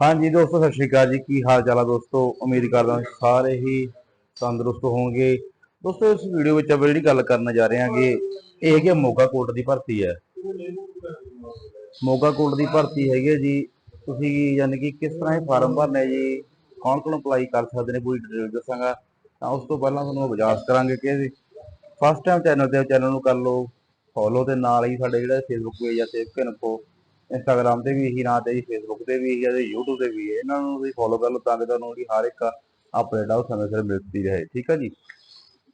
ਹਾਂਜੀ ਦੋਸਤੋ, ਸਤਿ ਸ਼੍ਰੀ ਅਕਾਲ ਜੀ। ਕੀ ਹਾਲ ਚਾਲ ਆ ਦੋਸਤੋ? ਉਮੀਦ ਕਰਦਾ ਹਾਂ ਸਾਰੇ ਹੀ ਤੰਦਰੁਸਤ ਹੋਵੋਗੇ ਦੋਸਤੋ, ਇਸ ਵੀਡੀਓ ਵਿੱਚ ਆਪਾਂ ਜਿਹੜੀ ਗੱਲ ਕਰਨ ਜਾ ਰਹੇ ਹਾਂਗੇ, ਇਹ ਹੈਗੀ ਆ ਮੋਗਾ ਕੋਟ ਦੀ ਭਰਤੀ ਹੈ। ਮੋਗਾ ਕੋਟ ਦੀ ਭਰਤੀ ਹੈਗੀ ਹੈ ਜੀ। ਤੁਸੀਂ ਯਾਨੀ ਕਿ ਕਿਸ ਤਰ੍ਹਾਂ ਇਹ ਫਾਰਮ ਭਰਨਾ ਜੀ? ਕੌਣ ਕੌਣ ਅਪਲਾਈ ਕਰ ਸਕਦੇ ਨੇ? ਪੂਰੀ ਡਿਟੇਲ ਦੱਸਾਂਗਾ। ਤਾਂ ਉਸ ਤੋਂ ਪਹਿਲਾਂ ਤੁਹਾਨੂੰ ਵਿਜਾਸ ਕਰਾਂਗੇ ਕਿ ਫਸਟ ਟਾਈਮ ਚੈਨਲ ਤੇ ਚੈਨਲ ਨੂੰ ਕਰ ਲਓ ਫੋਲੋ ਤੇ ਨਾਲ ਹੀ ਸਾਡੇ ਜਿਹੜਾ ਫੇਸਬੁੱਕ ਪੇਜ ਆ ਸੇਵ ਇਨਫੋ ਇੰਸਟਾਗ੍ਰam ਤੇ ਵੀ ਇਹੀ ਨਾਂ ਤੇ ਜੀ ਫੇਸਬੁੱਕ ਤੇ ਵੀ ਹੈ ਤੇ YouTube ਤੇ ਵੀ ਹੈ, ਇਹਨਾਂ ਨੂੰ ਤੁਸੀਂ ਫੋਲੋ ਕਰ ਲਓ ਤਾਂ ਕਿ ਤੁਹਾਨੂੰ ਜਿਹੜੀ ਹਰ ਇੱਕ ਅਪਡੇਟ ਆ ਉਹ ਸਮੇਂ ਸਿਰ ਮਿਲਦੀ ਰਹੇ, ਠੀਕ ਹੈ ਜੀ?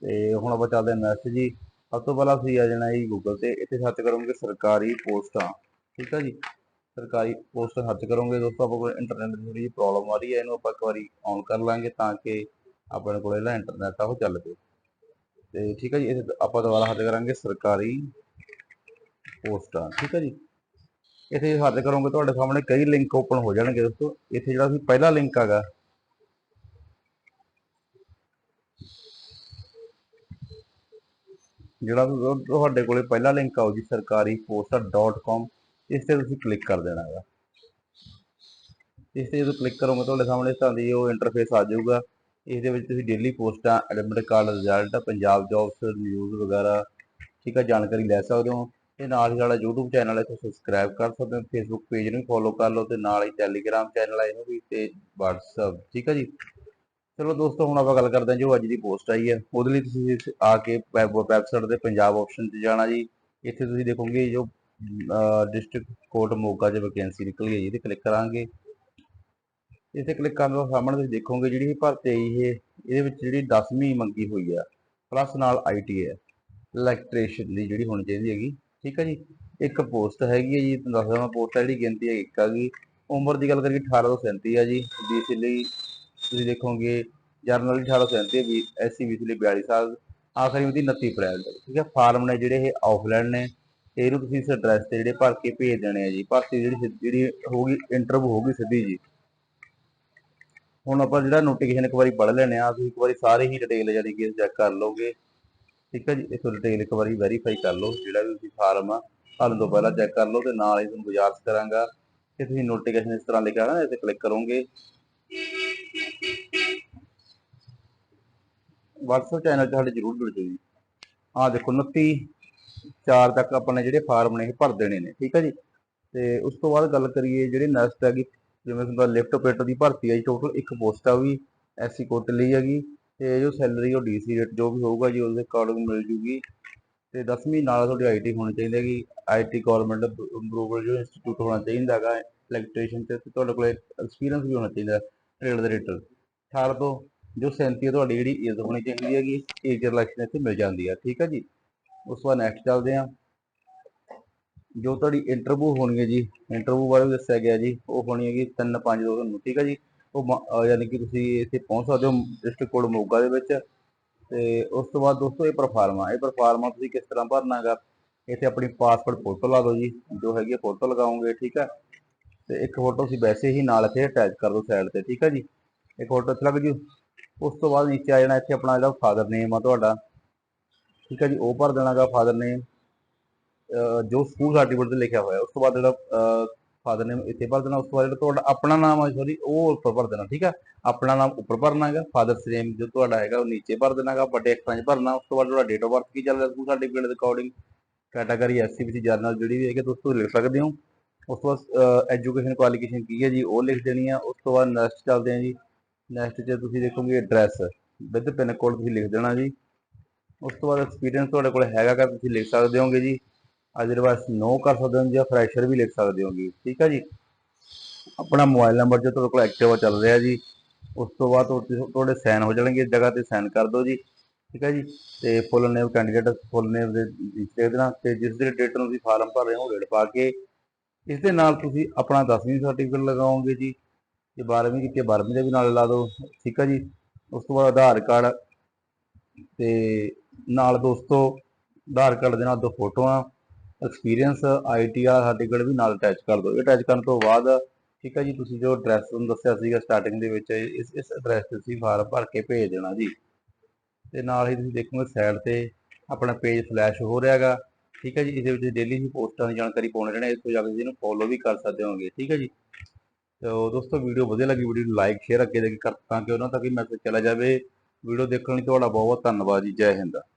ਤੇ ਹੁਣ ਆਪਾਂ ਚੱਲਦੇ ਹਾਂ ਨੈਕਸਟ ਜੀ, ਸਭ ਤੋਂ ਪਹਿਲਾਂ ਤੁਸੀਂ ਆ ਜਾਣਾ ਜੀ ਗੂਗਲ ਤੇ, ਇੱਥੇ ਸਰਚ ਕਰੋਗੇ ਸਰਕਾਰੀ ਪੋਸਟਾਂ, ਠੀਕ ਹੈ ਜੀ? ਸਰਕਾਰੀ ਪੋਸਟ ਸਰਚ ਕਰੋਗੇ, ਦੋਸਤੋ ਆਪਾਂ ਕੋਲ ਇੰਟਰਨੈਟ ਦੀ ਥੋੜੀ ਜਿਹੀ ਪ੍ਰੋਬਲਮ ਆ ਰਹੀ ਹੈ, ਇਹਨੂੰ ਆਪਾਂ ਇੱਕ ਵਾਰੀ ਔਨ ਕਰ ਲਾਂਗੇ ਤਾਂ ਕਿ ਆਪਣੇ ਕੋਲ ਜਿਹੜਾ ਇੰਟਰਨੈਟ ਆ ਉਹ ਚੱਲ ਪਏ। ਤੇ ਠੀਕ ਹੈ ਜੀ ਇਹ ਆਪਾਂ ਦੁਬਾਰਾ ਸਰਚ ਕਰਾਂਗੇ ਸਰਕਾਰੀ ਪੋਸਟਾਂ, ਠੀਕ ਹੈ ਜੀ? ਇੱਥੇ ਸਰਚ ਕਰੋਗੇ, ਤੁਹਾਡੇ ਸਾਹਮਣੇ ਕਈ ਲਿੰਕ ਓਪਨ ਹੋ ਜਾਣਗੇ ਦੋਸਤੋ। ਇੱਥੇ ਜਿਹੜਾ ਸੀ ਪਹਿਲਾ ਲਿੰਕ ਹੈਗਾ। ਜਿਹੜਾ ਤੁਹਾਡੇ ਕੋਲੇ ਪਹਿਲਾ ਲਿੰਕ ਆਊ ਜੀ, ਸਰਕਾਰੀ posta.com ਇਸ ਤੇ ਤੁਸੀਂ ਕਲਿੱਕ ਕਰ ਦੇਣਾ ਹੈਗਾ। ਇਸ ਤੇ ਜਦੋਂ ਕਲਿੱਕ ਕਰੋਗੇ, ਤੁਹਾਡੇ ਸਾਹਮਣੇ ਇਸ ਤਰ੍ਹਾਂ ਦੀ ਉਹ ਇੰਟਰਫੇਸ ਆ ਜਾਊਗਾ। ਇਸ ਦੇ ਵਿੱਚ ਤੁਸੀਂ ਡੇਲੀ ਪੋਸਟਾਂ admit card result Punjab jobs news ਵਗੈਰਾ, ਠੀਕ ਹੈ ਜਾਣਕਾਰੀ ਲੈ ਸਕਦੇ ਹੋ। ਤੇ ਨਾਲ ਹੀ ਸਾਡਾ YouTube ਚੈਨਲ ਹੈ, ਤੁਸੀਂ ਸਬਸਕ੍ਰਾਈਬ ਕਰ ਸਕਦੇ ਹੋ, Facebook ਪੇਜ ਨੂੰ ਫੋਲੋ ਕਰ ਲਓ ਤੇ ਨਾਲ ਹੀ Telegram ਚੈਨਲ ਹੈ ਇਹਨੂੰ ਵੀ ਤੇ WhatsApp, ਠੀਕ ਹੈ ਜੀ? ਚਲੋ ਦੋਸਤੋ, ਹੁਣ ਆਪਾਂ ਗੱਲ ਕਰਦੇ ਹਾਂ ਜੋ ਅੱਜ ਦੀ ਪੋਸਟ ਆਈ ਹੈ। ਉਹਦੇ ਲਈ ਤੁਸੀਂ ਆ ਕੇ ਵੈਬਸਾਈਟ 'ਤੇ ਪੰਜਾਬ ਆਪਸ਼ਨ ਤੇ ਜਾਣਾ ਜੀ। ਇੱਥੇ ਤੁਸੀਂ ਦੇਖੋਗੇ ਜੋ ਡਿਸਟ੍ਰਿਕਟ ਕੋਰਟ ਮੋਗਾ 'ਚ ਵੈਕੈਂਸੀ ਨਿਕਲੀ ਹੈ ਜੀ, ਇਹਦੇ ਕਲਿੱਕ ਕਰਾਂਗੇ। ਇੱਥੇ ਕਲਿੱਕ ਕਰਨ ਤੋਂ ਸਾਹਮਣੇ ਤੁਸੀਂ ਦੇਖੋਗੇ ਜਿਹੜੀ ਇਹ ਭਰਤੀ ਆਈ ਇਹ ਇਹਦੇ ਵਿੱਚ ਜਿਹੜੀ 10ਵੀਂ ਮੰਗੀ ਹੋਈ ਆ ਪਲੱਸ ਨਾਲ ਆਈਟੀ ਹੈ ਇਲੈਕਟ੍ਰੀਸ਼ੀਅਨ ਦੀ ਜਿਹੜੀ ਹੋਣੀ ਚਾਹੀਦੀ ਹੈਗੀ। ਠੀਕ ਹੈ ਜੀ। ਇੱਕ ਪੋਸਟ ਹੈਗੀ ਹੈ ਜੀ, ਤੁਹਾਨੂੰ ਦੱਸ ਦਵਾਂ ਪੋਸਟ ਜਿਹੜੀ ਗਿਣਤੀ ਹੈ ਇੱਕ ਆ ਹੈਗੀ ਉਮਰ ਦੀ ਗੱਲ ਕਰੀਏ 18 ਤੋਂ 37 ਹੈ ਜੀ। ਬੀਸੀ ਲਈ ਤੁਸੀਂ ਦੇਖੋਗੇ, ਜਰਨਲ 1837 ਵੀ ਐਸਸੀ ਬੀਸੀ ਲਈ 42 ਸਾਲ। ਆਖਰੀ ਮਿਤੀ 29 ਅਪ੍ਰੈਲ ਤੱਕ ਠੀਕ ਹੈ। ਫਾਰਮ ਨੇ ਜਿਹੜੇ ਇਹ ਆਫਲਾਈਨ ਨੇ ਤੇ ਇਹਨੂੰ ਤੁਸੀਂ ਇਸ ਐਡਰੈਸ ਤੇ ਜਿਹੜੇ ਭਰ ਕੇ ਭੇਜ ਦੇਣੇ ਆ ਜੀ। ਭਰਤੀ ਜਿਹੜੀ ਸਿੱਧ- ਜਿਹੜੀ ਹੋਊਗੀ ਇੰਟਰਵਿਊ ਹੋਊਗੀ ਸਿੱਧੀ ਜੀ। ਹੁਣ ਆਪਾਂ ਜਿਹੜਾ ਨੋਟੀਫਿਕੇਸ਼ਨ ਇੱਕ ਵਾਰੀ ਪੜ੍ਹ ਲੈਣੇ ਆ ਤੁਸੀਂ ਇੱਕ ਵਾਰੀ ਸਾਰੇ ਹੀ ਡਿਟੇਲ ਜਿਹੜੀ ਕਿ ਚੈੱਕ ਕਰ ਲਓਗੇ। ਠੀਕ ਹੈ ਜੀ ਇਸ ਡਿਟੇਲ ਇੱਕ ਵਾਰੀ ਵੈਰੀਫਾਈ ਕਰ ਲਓ, ਜਿਹੜਾ ਵੀ ਤੁਸੀਂ ਫਾਰਮ ਆ ਭਰਨ ਤੋਂ ਪਹਿਲਾਂ ਚੈੱਕ ਕਰ ਲਓ ਤੇ ਨਾਲ ਹੀ ਤੁਹਾਨੂੰ ਗੁਜ਼ਾਰਿਸ਼ ਕਰਾਂਗਾ। ਕਿ ਤੁਸੀਂ ਨੋਟੀਫਿਕੇਸ਼ਨ ਇਸ ਤਰ੍ਹਾਂ ਲਿਖਿਆ ਨਾ, ਇੱਥੇ ਕਲਿੱਕ ਕਰੋਗੇ। WhatsApp ਚੈਨਲ 'ਚ ਸਾਡੇ ਜ਼ਰੂਰ ਜੁੜ ਜਾਓ ਜੀ। ਆਹ ਦੇਖੋ 29 4 ਤੱਕ ਆਪਣੇ ਜਿਹੜੇ ਫਾਰਮ ਨੇ, ਇਹ ਭਰ ਦੇਣੇ ਨੇ, ਠੀਕ ਹੈ ਜੀ। ਤੇ ਉਸ ਤੋਂ ਬਾਅਦ ਗੱਲ ਕਰੀਏ, ਜਿਹੜੇ ਨੈਕਸਟ ਹੈਗੀ, ਜਿਵੇਂ ਤੁਹਾਨੂੰ ਲਿਫਟ ਆਪਰੇਟਰ ਦੀ ਭਰਤੀ ਹੈ ਜੀ ਟੋਟਲ ਇੱਕ ਪੋਸਟ ਆ ਉਹ ਵੀ, ਐਸਸੀ ਕੋਟ ਲਈ ਹੈਗੀ। ਤੇ ਜੋ ਸੈਲਰੀ ਉਹ ਡੀਸੀ ਰੇਟ ਜੋ ਵੀ ਹੋਊਗਾ ਜੀ ਉਹਦੇ ਅਕੋਰਡਿੰਗ ਮਿਲ ਜੂਗੀ। ਤੇ 10ਵੀਂ ਨਾਲ ਤੁਹਾਡੀ ਆਈਟੀ ਹੋਣੀ ਚਾਹੀਦੀ ਹੈਗੀ। ਆਈਟੀ ਗਵਰਨਮੈਂਟ ਅਪਰੂਵਲ ਜੋ ਇੰਸਟੀਚਿਊਟ ਹੋਣਾ ਚਾਹੀਦਾ ਹੈਗਾ ਇਲੈਕਟ੍ਰੀਸ਼ੀਅਨ ਤੇ ਤੁਹਾਡੇ ਕੋਲ ਐਕਸਪੀਰੀਅੰਸ ਵੀ ਹੋਣਾ ਚਾਹੀਦਾ ਟ੍ਰੇਡ ਦੇ ਰੇਟਰ 18 ਤੋਂ ਜੋ 37 ਤੁਹਾਡੀ ਜਿਹੜੀ ਏਜ ਹੋਣੀ ਚਾਹੀਦੀ ਹੈਗੀ ਏਜ ਰਿਲੈਕਸ਼ਨ ਇੱਥੇ ਮਿਲ ਜਾਂਦੀ ਹੈ। ਠੀਕ ਹੈ ਜੀ? ਉਸ ਤੋਂ ਬਾਅਦ ਨੈਕਸਟ ਚੱਲਦੇ ਹਾਂ। ਜੋ ਤੁਹਾਡੀ ਇੰਟਰਵਿਊ ਹੋਣੀ ਹੈ ਜੀ ਇੰਟਰਵਿਊ ਬਾਰੇ ਵੀ ਦੱਸਿਆ ਗਿਆ ਜੀ, ਉਹ ਹੋਣੀ ਹੈਗੀ 3 5 ਦੋ ਤੁਹਾਨੂੰ। ਠੀਕ ਹੈ ਜੀ? ਉਹ ਯਾਨੀ ਕਿ ਤੁਸੀਂ ਇੱਥੇ ਪਹੁੰਚ ਸਕਦੇ ਹੋ ਡਿਸਟ੍ਰਿਕਟ ਕੋਡ ਮੋਗਾ ਦੇ ਵਿੱਚ ਤੇ ਉਸ ਤੋਂ ਬਾਅਦ ਦੋਸਤੋ ਇਹ ਪਰਫਾਰਮਾ ਇਹ ਪਰਫਾਰਮਾ ਤੁਸੀਂ ਕਿਸ ਤਰ੍ਹਾਂ ਭਰਨਾ ਹੈਗਾ? ਇੱਥੇ ਆਪਣੀ ਪਾਸਪੋਰਟ ਫੋਟੋ ਲਾ ਦਿਓ ਜੀ, ਜੋ ਹੈਗੀ ਫੋਟੋ ਲਗਾਓਗੇ, ਠੀਕ ਹੈ ਤੇ ਇੱਕ ਫੋਟੋ ਤੁਸੀਂ ਵੈਸੇ ਹੀ ਨਾਲ ਇੱਥੇ ਅਟੈਚ ਕਰ ਦਿਓ ਸਾਈਡ ਤੇ, ਠੀਕ ਹੈ ਜੀ? ਇੱਕ ਫੋਟੋ ਇੱਥੇ ਲੱਗ ਜੂ। ਉਸ ਤੋਂ ਬਾਅਦ ਨੀਚੇ ਆ ਜਾਣਾ ਇੱਥੇ ਆਪਣਾ ਜਿਹੜਾ ਫਾਦਰ ਨੇਮ ਆ ਤੁਹਾਡਾ, ਠੀਕ ਹੈ ਜੀ? ਉਹ ਭਰ ਦੇਣਾਗਾ ਫਾਦਰ ਨੇਮ ਜੋ ਸਕੂਲ ਸਰਟੀਫਿਕੇਟ ਤੇ ਲਿਖਿਆ ਹੋਇਆ। ਉਸ ਤੋਂ ਬਾਅਦ ਜਿਹੜਾ ਫਾਦਰ ਨੇਮ ਇੱਥੇ ਭਰ ਦੇਣਾ ਉਸ ਤੋਂ ਬਾਅਦ ਜਿਹੜਾ ਤੁਹਾਡਾ ਆਪਣਾ ਨਾਮ ਆ ਸੌਰੀ ਉਹ ਉੱਪਰ ਭਰ ਦੇਣਾ, ਠੀਕ ਆ? ਆਪਣਾ ਨਾਮ ਉੱਪਰ ਭਰਨਾ ਹੈਗਾ ਫਾਦਰਸ ਨੇਮ ਜੋ ਤੁਹਾਡਾ ਹੈਗਾ, ਉਹ ਨੀਚੇ ਭਰ ਦੇਣਾ ਹੈਗਾ, ਵੱਡੇ ਅੱਖਰਾਂ 'ਚ ਭਰਨਾ, ਉਸ ਤੋਂ ਬਾਅਦ ਤੁਹਾਡਾ ਡੇਟ ਆਫ ਬਰਥ ਕੀ ਚੱਲ ਰਿਹਾ ਸਕੂਲ ਸਰਟੀਫਿਕੇਟ ਦੇ according category SC BC general ਜਿਹੜੀ ਵੀ ਹੈਗੀ, ਤੁਸੀਂ ਤੁਸੀਂ ਲਿਖ ਸਕਦੇ ਹੋ। ਉਸ ਤੋਂ ਬਾਅਦ ਐਜੂਕੇਸ਼ਨ ਕੁਆਲੀਫਿਕੇਸ਼ਨ ਕੀ ਹੈ ਜੀ, ਉਹ ਲਿਖ ਦੇਣੀ ਆ, ਉਸ ਤੋਂ ਬਾਅਦ ਨੈਕਸਟ ਚੱਲਦੇ ਆ ਜੀ ਨੈਕਸਟ 'ਚ ਤੁਸੀਂ ਦੇਖੋਗੇ ਐਡਰੈਸ ਵਿਦ ਪਿਨ ਕੋਡ ਤੁਸੀਂ ਲਿਖ ਦੇਣਾ ਜੀ। ਉਸ ਤੋਂ ਬਾਅਦ ਐਕਸਪੀਰੀਅੰਸ ਤੁਹਾਡੇ ਕੋਲ ਹੈਗਾ ਕਿ ਤੁਸੀਂ ਲਿਖ ਸਕਦੇ ਹੋਗੇ ਜੀ। ਅਦਰਵਾਇਜ਼ ਨੋ ਕਰ ਸਕਦੇ ਹੋ ਜਾਂ ਫਰੈਸ਼ਰ ਵੀ ਲਿਖ ਸਕਦੇ ਹੋਗੇ, ਠੀਕ ਹੈ ਜੀ? ਆਪਣਾ ਮੋਬਾਈਲ ਨੰਬਰ ਜੋ ਤੁਹਾਡੇ ਕੋਲ ਐਕਟਿਵ ਚੱਲ ਰਿਹਾ ਜੀ, ਉਸ ਤੋਂ ਬਾਅਦ ਤੁਹਾਡੇ ਤੁਹਾਡੇ ਸਾਈਨ ਹੋ ਜਾਣਗੇ, ਜਗ੍ਹਾ ਤੇ ਸਾਈਨ ਕਰ ਦਿਓ ਜੀ, ਠੀਕ ਹੈ ਜੀ? ਤੇ ਫੁੱਲ ਨੇਮ ਕੈਂਡੀਡੇਟ ਫੁੱਲ ਨੇਮ ਦੇ ਵਿੱਚ ਦੇਣਾ, ਤੇ ਜਿਸ ਦੇ ਡੇਟ ਨੂੰ ਤੁਸੀਂ ਫਾਰਮ ਭਰ ਰਹੇ ਹੋ ਡੇਟ ਪਾ ਕੇ, ਇਸ ਦੇ ਨਾਲ ਤੁਸੀਂ ਆਪਣਾ 10ਵੀਂ ਸਰਟੀਫਿਕੇਟ ਲਗਾਓਗੇ ਜੀ ਜੇ 12ਵੀਂ ਕੀਤੀ ਹੈ 12ਵੀਂ ਦਾ ਵੀ ਨਾਲ ਲਾ ਦਿਓ, ਠੀਕ ਹੈ ਜੀ? ਉਸ ਤੋਂ ਬਾਅਦ ਆਧਾਰ ਕਾਰਡ ਤੇ ਨਾਲ ਦੋਸਤੋ, ਆਧਾਰ ਕਾਰਡ ਦੇ ਨਾਲ ਦੋ ਫੋਟੋਆਂ ਐਕਸਪੀਰੀਅੰਸ ਆਈਟੀ ਵਾਲਾ ਸਰਟੀਫਿਕੇਟ ਵੀ ਨਾਲ ਅਟੈਚ ਕਰ ਦਿਓ। ਅਟੈਚ ਕਰਨ ਤੋਂ ਬਾਅਦ ਠੀਕ ਹੈ ਜੀ, ਤੁਸੀਂ ਜੋ ਐਡਰੈਸ ਤੁਹਾਨੂੰ ਦੱਸਿਆ ਸੀਗਾ ਸਟਾਰਟਿੰਗ ਦੇ ਵਿੱਚ, ਇਸ ਇਸ ਐਡਰੈਸ ਤੇ ਤੁਸੀਂ ਫਾਰਮ ਭਰ ਕੇ ਭੇਜ ਦੇਣਾ ਜੀ। ਤੇ ਨਾਲ ਹੀ ਤੁਸੀਂ ਦੇਖੋਗੇ ਸਾਈਡ ਤੇ ਆਪਣਾ ਪੇਜ ਫਲੈਸ਼ ਹੋ ਰਿਹਾ ਹੈਗਾ। ਠੀਕ ਹੈ ਜੀ, ਇਹਦੇ ਵਿੱਚ ਡੇਲੀ ਹੀ ਪੋਸਟਾਂ ਦੀ ਜਾਣਕਾਰੀ ਪਾਉਣੇ ਰਹਿਣਾ, ਇਸ ਤੋਂ ਜਾ ਕੇ ਤੁਸੀਂ ਇਹਨੂੰ ਫੋਲੋ ਵੀ ਕਰ ਸਕਦੇ ਹੋਗੇ ਠੀਕ ਹੈ ਜੀ। ਤੇ ਦੋਸਤੋ ਵੀਡੀਓ ਵਧੀਆ ਲੱਗੀ ਵੀਡੀਓ ਨੂੰ ਲਾਈਕ ਸ਼ੇਅਰ ਅੱਗੇ ਦੇ ਕੇ ਕਰ ਤਾਂ ਕਿ ਉਹਨਾਂ ਤੱਕ ਵੀ ਮੈਸੇਜ ਚਲਾ ਜਾਵੇ। ਵੀਡੀਓ ਦੇਖਣ ਲਈ ਤੁਹਾਡਾ ਬਹੁਤ ਬਹੁਤ ਧੰਨਵਾਦ ਜੀ। ਜੈ ਹਿੰਦ।